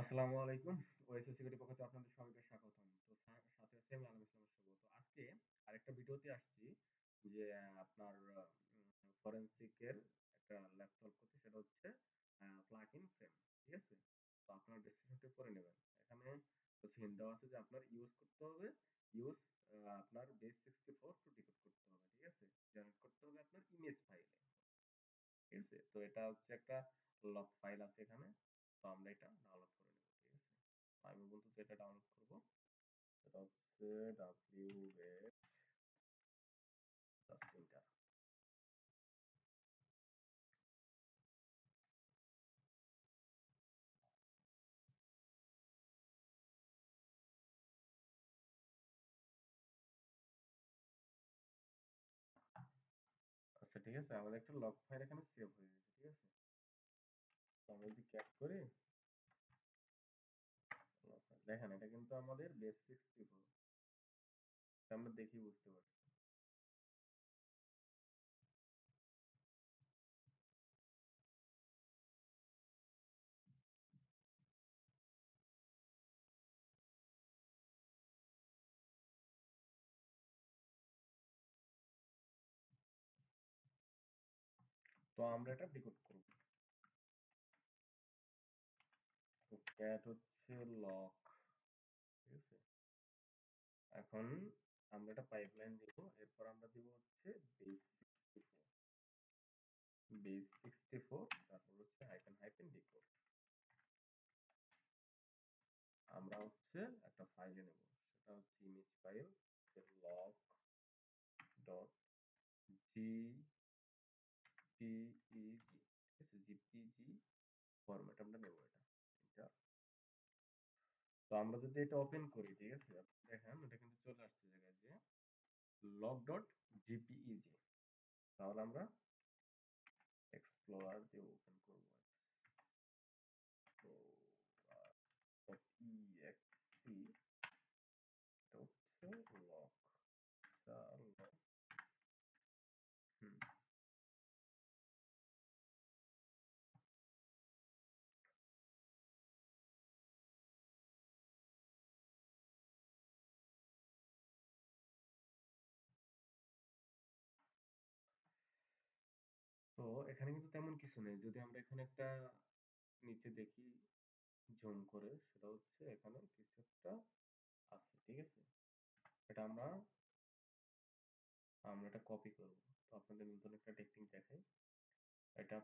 আসসালামু আলাইকুম। OSS security পক্ষ থেকে আপনাদের সবাইকে স্বাগতম। তো সাথে আছে আমি আলম ইসলাম শুভ তো আজকে আরেকটা ভিডিওতে আসছি যে, আপনার একটা ল্যাব সলভ করতে, সেটা হচ্ছে প্লাগ ইন ফ্রেম ঠিক আছে? তো আপনার পড়ে নেবেন। এখানে সিন দেওয়া আছে যে, আপনার ইউজ করতে হবে ইউজ আপনার base sixty four to decode করতে হবে, ঠিক আছে? জেনারেট করতে হবে আপনার ইমেজ ফাইলে ঠিক আছে? তো এটা হচ্ছে একটা লগ ফাইল আছে এখানে। তো আমরা এটা ডাউনলোড করে নেব ঠিক আছে আমি বলতে এটা ডাউনলোড করব এটা হচ্ছে আচ্ছা ঠিক আছে আমাদের একটা লগ ফাইল এখানে সেভ হয়ে গেছে ঠিক আছে দেখেন, এটা কিন্তু আমাদের বেস সিক্সটি ফোর আমরা দেখি বুঝতে পারছি। তো আমরা এটা ডিকোড করব। ক্যাট হচ্ছে লক ঠিক আছে? এখন আমরা একটা পাইপলাইন দিব। এরপর আমরা দিব হচ্ছে base sixty four base sixty four তারপর হচ্ছে হাইফেন হাইফেন ডিকোড আমরা হচ্ছে একটা ফাইলে নেব। সেটা হচ্ছে ইমেজ ফাইল লক ফরম্যাট আমরা নেব এটা। এটা তো আমরা যদি এটা ওপেন করি, ঠিক আছে? দেখেন, এটা কিন্তু চলে আসছে জায়গায় যে লগ ডট জিপিইজি তাহলে আমরা এক্সপ্লোরার দিয়ে ওপেন করব। ইএক্সি এটা হচ্ছে লক এখানে কিন্তু তেমন কিছু নেই। যদি আমরা এখানে একটা নিচে দেখি জুম করে, সেটা হচ্ছে এখানে কিছু একটা আছে, ঠিক আছে? এটা আমরা আমরা এটা কপি করব। তো আপনাদের নতুন একটা টেকনিক দেখাই। এটা